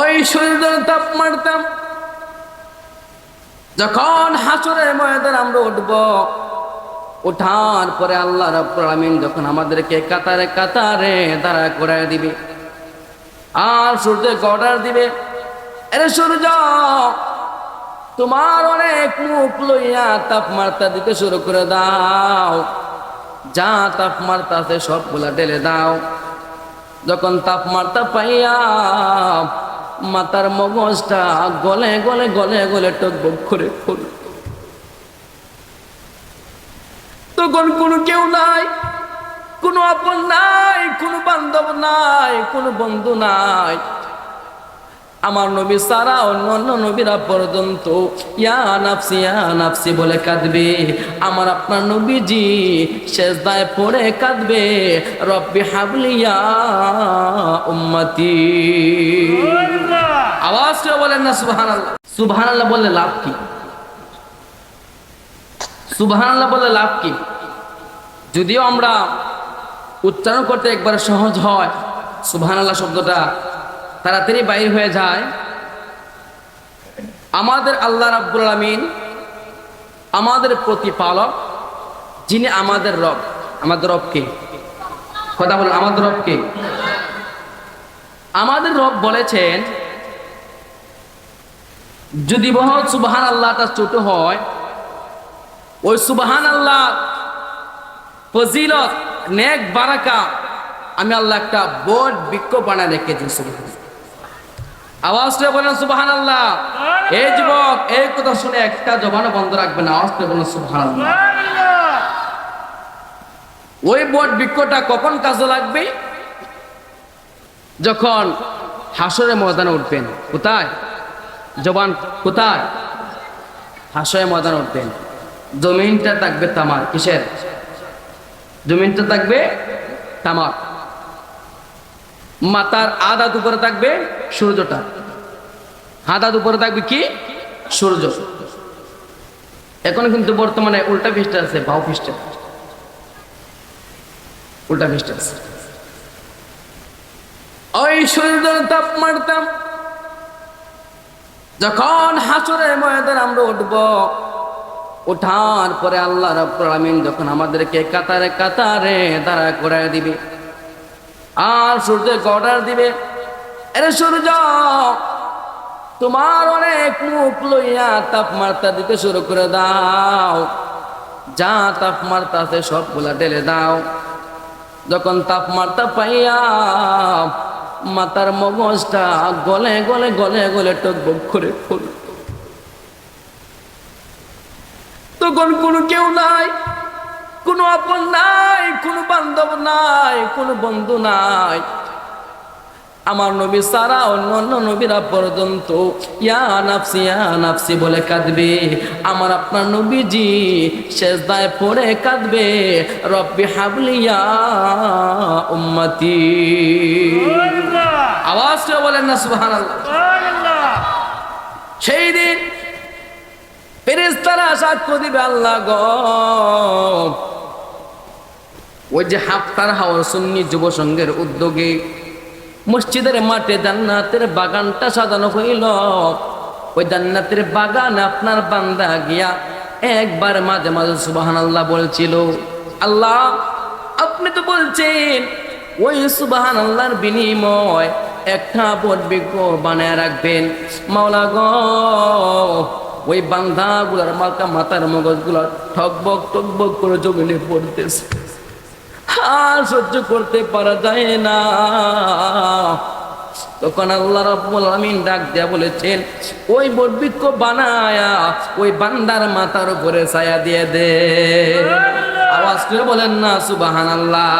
ওই শরীরের তাপ মারতাম। যখন হাসরের ময়দান আমরা উঠব ওঠার পরে আল্লাহ রাব্বুল আলামিন যখন আমাদেরকে কাতারে কাতারে দাঁড়া করায় দিবে, আর সূর্যকে অর্ডার দিবে, এরে সূর্য, তোমার অনেক মুখ লইয়া তাপমাত্রা দিতে শুরু করে দাও। যা তাপমাত্রা আছে সবগুলা ঢেলে দাও। যখন তাপমাত্রা পাইয়া মাতার মগজটা গলে গলে গলে গলে টকবক করে ফুল। তখন কোনো কেউ নাই, কোনো আপন নাই, কোনো বান্ধব নাই, কোনো বন্ধু নাই। আমার নবী সারা অন্য অন্য নবীরা পর্যন্ত ইয়া নাফসি ইয়া নাফসি বলে কাঁদবে। আমার আপনার নবীজি শেষ দায় পড়ে কাঁদবে। রব্বি হাবলিয়া উম্মতি। আওয়াজ করে বলেন না সুবহান আল্লাহ সুবহান আল্লাহ বললে লাভ কি? সুবহান আল্লাহ বললে লাভ কি? যদিও আমরা উচ্চারণ করতে একবার সহজ হয় সুবহান আল্লাহ শব্দটা তাড়াতাড়ি বাইর হয়ে যায়। আমাদের আল্লাহ রাব্বুল আলামিন আমাদের প্রতিপালক, যিনি আমাদের রব। আমাদের রবকে কথা বলেন, আমাদের রবকে আমাদের রব বলেছেন, যদি বহৎ সুবহান আল্লাহটা ছোট হয়, ওই সুবহান আল্লাহ ফজিলত, নেক বারাকা, আমি আল্লাহ একটা বড় বৃক্ষ বানায় রেখেছি সুবহান আওয়াজটা বলেন সুবহান আল্লাহ এই যুবক এই কথা শুনে একটা জবানও বন্ধ রাখবেন আওয়াজটা বলেন সুবহান ওই বট বৃক্ষটা কখন কাজে লাগবে? যখন হাসরে ময়দানে উঠবেন। কোথায়? জবান কোথায়? হাসরে ময়দানে উঠবেন। জমিনটা থাকবে তামার কিসের? জমিনটা থাকবে তামার। মাতার আদাত উপরে থাকবে সূর্যটা। হাদাত উপরে থাকবে কি? সূর্য। এখন কিন্তু বর্তমানে উল্টা পৃষ্ঠে আছে বাউ পৃষ্ঠে। উল্টা পৃষ্ঠে আছে। ওই সূর্যের তাপ মারতাম যখন হাসরের ময়দান আমরা উঠব ওঠার পরে আল্লাহ রাব্বুল আলামিন যখন আমাদেরকে কাতারে কাতারে দাঁড়া করায় দিবে আর সূর্যকে অর্ডার দিবে। এরে সূর্য, তোমার অনেক মুখ লইয়া তাপমাত্রা দিতে শুরু করে দাও। যা তাপমাত্রা আছে সবগুলা ঢেলে দাও। যখন তাপমাত্রা পাইয়া মাতার মগজটা গলে গলে গলে গলে টকবক করে পড়ল। তখন কোনো কেউ নাই। কোনো আপন নাই কোনো বান্ধব নাই কোনো বন্ধু নাই। আমার নবী সারা অন্য অন্য নবীরা পর্যন্ত ইয়া নাফসি ইয়া নাফসি বলে কাঁদবে। আমার আপনার নবীজি শেষ দায় পড়ে কাঁদবে। রব্বি হাবলিয়া উম্মতি। আওয়াজ করে বলেন না সুবহানাল্লাহ। সেই দিন ফেরেশতারা সাক্ষ্য দিবে আল্লাহ গো। ওই যে হাফতার হাওয়ার সুন্নি যুব সংঘের উদ্যোগে মসজিদের মাঠে জান্নাতের বাগানটা সাজানো হইল। ওই জান্নাতের বাগান আপনার বান্দা গিয়া একবার মাঝে মাঝে সুবাহান আল্লাহ বলছিল, আল্লাহ, আপনি তো বলছেন ওই সুবাহান আল্লাহর বিনিময় একটা বটবিজ্ঞ বানায় রাখবেন। মাওলা গ, ওই বান্ধাগুলার মাথা মাথার মগজগুলো ঠকবক টকবক করে জমিনে পড়তেছে। সহ্য করতে পারা যায় না। তখন আল্লাহ রাব্বুল আলামিন ডাক দেয়া বলেছেন, ওই বটবৃক্ষ বানায়া ওই বান্দার মাথার উপরে ছায়া দিয়ে দে। আওয়াজ করে বলেন, না সুবাহান আল্লাহ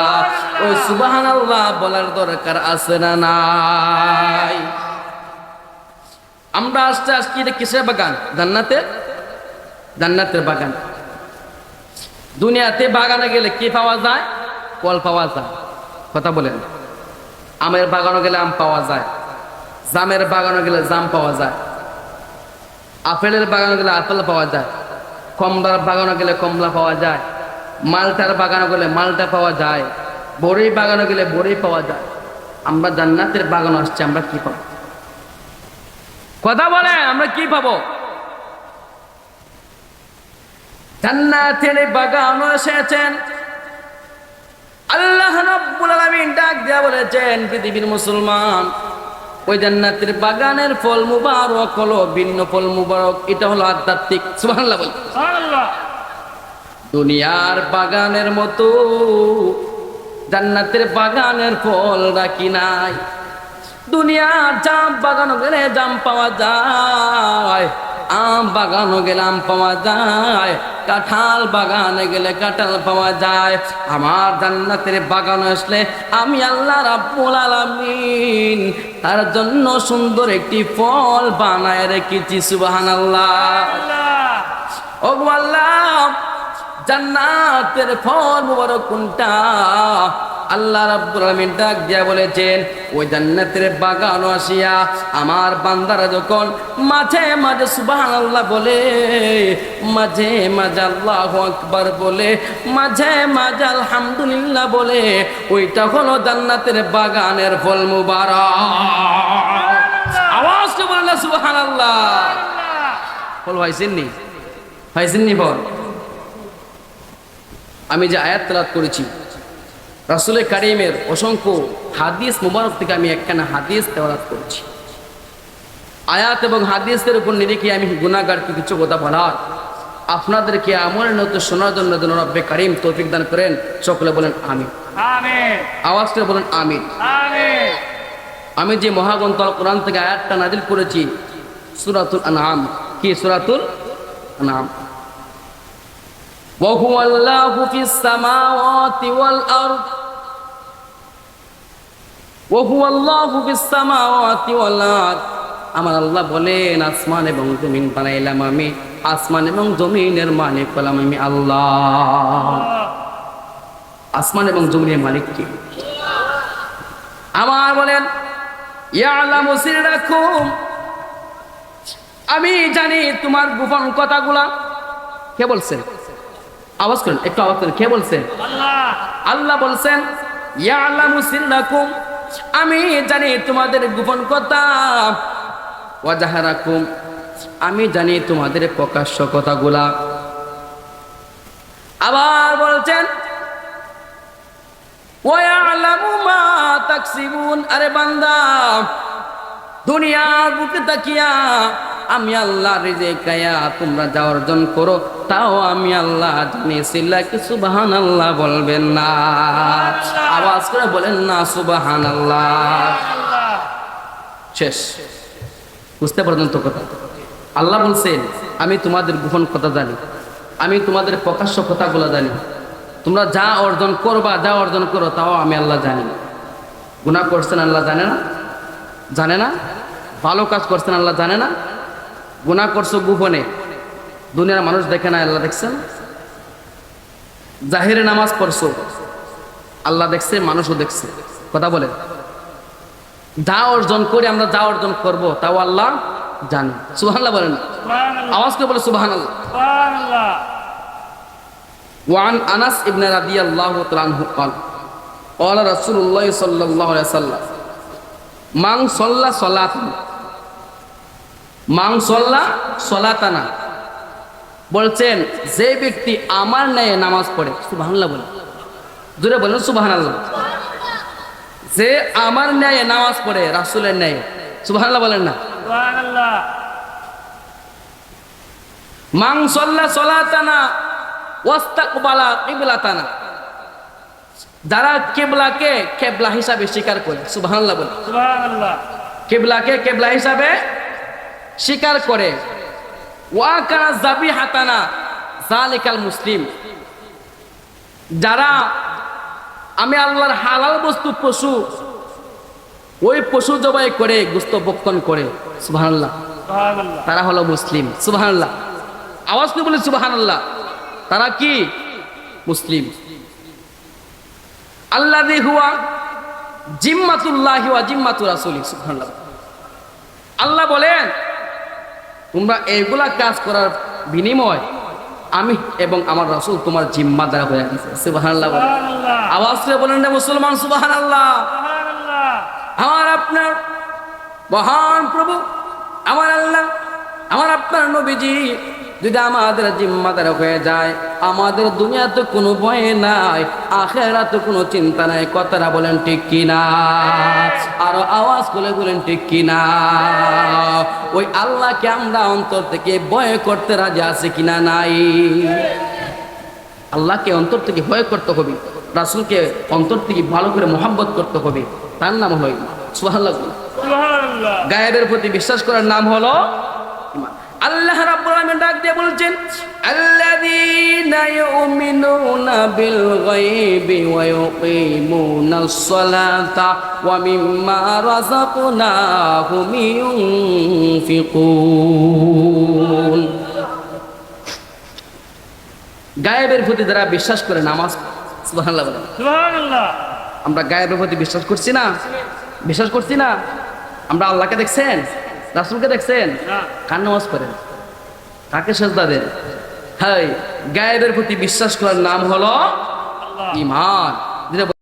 ওই সুবাহান আল্লাহ বলার দরকার আছে না নাই। আমরা আস্তে আস্তে, এটা কিসের বাগান? জান্নাতের জান্নাতের বাগান। দুনিয়াতে বাগানে গেলে কি পাওয়া যায়? ফল পাওয়া যায়। কথা বলেন। আমের বাগানে গেলে আম পাওয়া যায়। জামের বাগানে গেলে জাম পাওয়া যায়। আপেলের বাগানে গেলে আপেল পাওয়া যায়। কমলার বাগানে গেলে কমলা পাওয়া যায়। মালটার বাগানে গেলে মালটা পাওয়া যায়। বড়ই বাগানে গেলে বড়ই পাওয়া যায়। আমরা জান্নাতের বাগান আসছি, আমরা কি পাবো? কথা বলে আমরা কি পাবো? জান্নাতের বাগানও এসেছেন। আল্লাহ রাব্বুল আলামিন ডাক দিয়া বলেছেন পৃথিবীর মুসলমান ওই জান্নাতের বাগানের ফল মুবারক হলো ভিন্ন ফল মুবারক এটা হলো আধ্যাত্মিক সুবহানাল্লাহ বল সুবহানাল্লাহ। দুনিয়ার বাগানের মতো জান্নাতের বাগানের ফল রাখি নাই। দুনিয়ার জাম বাগান গেলে জাম পাওয়া যায়। আম বাগানো গেলে আম পাওয়া যায় কাঁঠাল বাগানে গেলে কাঁঠাল পাওয়া যায়। আমার জান্নাতের বাগান আসলে আমি আল্লাহ রাব্বুল আলামিন তার জন্য সুন্দর একটি ফল বানায় রেখেছি সুবহানাল্লাহ। ও আল্লাহ জান্নাতের ফল মুবারক কোনটা? আল্লাহ রাব্বুল আলামিন ডাক দিয়া বলেছেন, ওই জান্নাতের বাগান আসিয়া আমার বান্দারা যখন মাঝে মাঝে সুবহানাল্লাহ বলে, মাঝে মাঝে আল্লাহু আকবার বলে, মাঝে মাঝে আলহামদুলিল্লাহ বলে, ওইটা হলো জান্নাতের বাগানের ফল মুবারক। আওয়াজ তো বলেন, না, সুবহানাল্লাহ। ফল হয়েছেননি? হয়েছেননি ফল? আমি যে আয়াত তেলাত করেছি রাসুলের কারিমের অসংখ্য হাদিস মুবারক থেকে আমি একখানা হাদিস তেলাত করছি। আয়াত এবং হাদিসের উপর নিরিখে আমি গুণাগারকে কিছু কথা বলার। আপনাদেরকে আমলের নতুন শোনার জন্য যেন রব্বে কারিম তৌফিক দান করেন। সকলে বলেন আমি আওয়াজটা বলেন আমিন। আমি যে মহাগ্রন্থ কোরআন থেকে আয়াতটা নাজিল করেছি সুরাতুল আনআম। কি সুরাতুল আনআম? وهو الله في السماوات والأرض وهو الله في السماوات والأرض আমার আল্লাহ বলেন আসমান এবং জমিন বানাইলাম আমি আসমান এবং জমিনের মালিক হলাম আমি আল্লাহ আসমান এবং জমিনের মালিক কি আমার বলেন ইয়ালামু সিররাকুম আমি জানি তোমার গোপন কথাগুলা কে বলছেন আওয়াজ করেন, একটু আওয়াজ করেন। কে বলছেন? আল্লাহ বলছেন আমি জানি তোমাদের গোপন কথা। আমি জানি তোমাদের প্রকাশ্য কথাগুলা। আবার বলছেন আরে বান্দা, দুনিয়ার বুকে তাকিয়া আমি আল্লাহ রিজে কায়া তোমরা যা অর্জন করো, তাও আমি আল্লাহ জানি। সিল্লা কি সুবাহান আল্লাহ বলবেন না। আওয়াজ করে বলেন না সুবাহান আল্লাহ শেষ। বুঝতে পারছেন তো কথা? আল্লাহ বলছেন, আমি তোমাদের গোপন কথা জানি। আমি তোমাদের প্রকাশ্য কথাগুলো জানি। তোমরা যা অর্জন করবা, যা অর্জন করো, তাও আমি আল্লাহ জানি। গুনাহ করছেন আল্লাহ জানে না? জানে না? ভালো কাজ করছেন আল্লাহ জানে না? গুনাহ করছো গোপনে দুনিয়ার মানুষ দেখে না আল্লাহ দেখছেন জাহিরে নামাজ পড়ছো আল্লাহ দেখছে মানুষও দেখছে কথা বলে যা অর্জন করে আমরা যা অর্জন করব তাও আল্লাহ জানে সুবহানাল্লাহ বলেন সুবহানাল্লাহ আওয়াজ করে বলে সুবহানাল্লাহ সুবহানাল্লাহ وعن انس ابن رضي الله تعالى عنه قال قال رسول الله صلى الله عليه وسلم من صلى صلاه মান সল্লা সলাতানা। বলছেন যে ব্যক্তি আমার ন্যায় নামাজ পড়ে সুবহানাল্লাহ বলে জোরে বলেন সুবহানাল্লাহ। যে আমার ন্যায় নামাজ পড়ে রাসুলের ন্যায় সুবহানাল্লাহ বলেন না। সুবহানাল্লাহ। মান সল্লা সলাতানা ওয়াস্তাকবালা কিবলাতানা। যারা কেবলাকে কেবলা হিসাবে স্বীকার করে সুবহানাল্লাহ বলে কেবলাকে কেবলা হিসাবে স্বীকার করে। ওয়াকানা জাবি হাতানা জালিকাল মুসলিম। যারা আমি আল্লাহর হালাল বস্তু পশু ওই পশু জবাই করে গুস্ত বক্ষণ করে। সুবহানাল্লাহ। তারা হলো মুসলিম। সুবহানাল্লাহ। আওয়াজ করে বলি সুবহানাল্লাহ। তারা কি? মুসলিম। আল্লাহ হুয়া জিম্মাতুল্লাহি ওয়া জিম্মাতু রাসূলি সুবহানাল্লাহ। আল্লাহ বলেন তোমরা এইগুলা কাজ করার বিনিময় আমি এবং আমার রাসুল তোমার জিম্মা জিম্মাদার হয়ে গেছে। সুবহানাল্লাহ আওয়াজ করে বলেন মুসলমান সুবাহান আল্লাহ আমার আপনার মহান প্রভু আমার আল্লাহ আমার আপনার নবীজি যদি আমাদের জিম্মাদার হয়ে যায় আমাদের দুনিয়াতে কোনো ভয় নাই আখেরা তো কোনো চিন্তা নাই কথাটা বলেন ঠিক কিনা? আরও আওয়াজ করে বলেন ঠিক কিনা? ওই আল্লাহকে আমরা অন্তর থেকে ভয় করতে রাজি আছে কিনা নাই? আল্লাহকে অন্তর থেকে ভয় করতে হবে রাসুলকে অন্তর থেকে ভালো করে মোহাব্বত করতে হবে। তার নাম হলো ইমান। গায়েবের প্রতি বিশ্বাস করার নাম হলো ইমান। আল্লাহ রাব্বুল আলামিন ডাক দিয়ে বলছেন আল্লাযীনা ইউমিনুনা বিল গায়বি ওয়া ইউকিমুনাস সালাতা ওয়া মিম্মা রাযাকনাহুম ইউনফিকুন গায়েবের প্রতি যারা বিশ্বাস করে নামাজ সুবহানাল্লাহ সুবহানাল্লাহ। আমরা গায়েবের প্রতি বিশ্বাস করছি না? বিশ্বাস করছি না? আমরা আল্লাহকে দেখছেন? রাসুলকে দেখছেন। কার নামাজ পড়েন? কাকে সেজদা দেন? হ্যাঁ গায়েবের প্রতি বিশ্বাস করার নাম হলো ইমান যেটা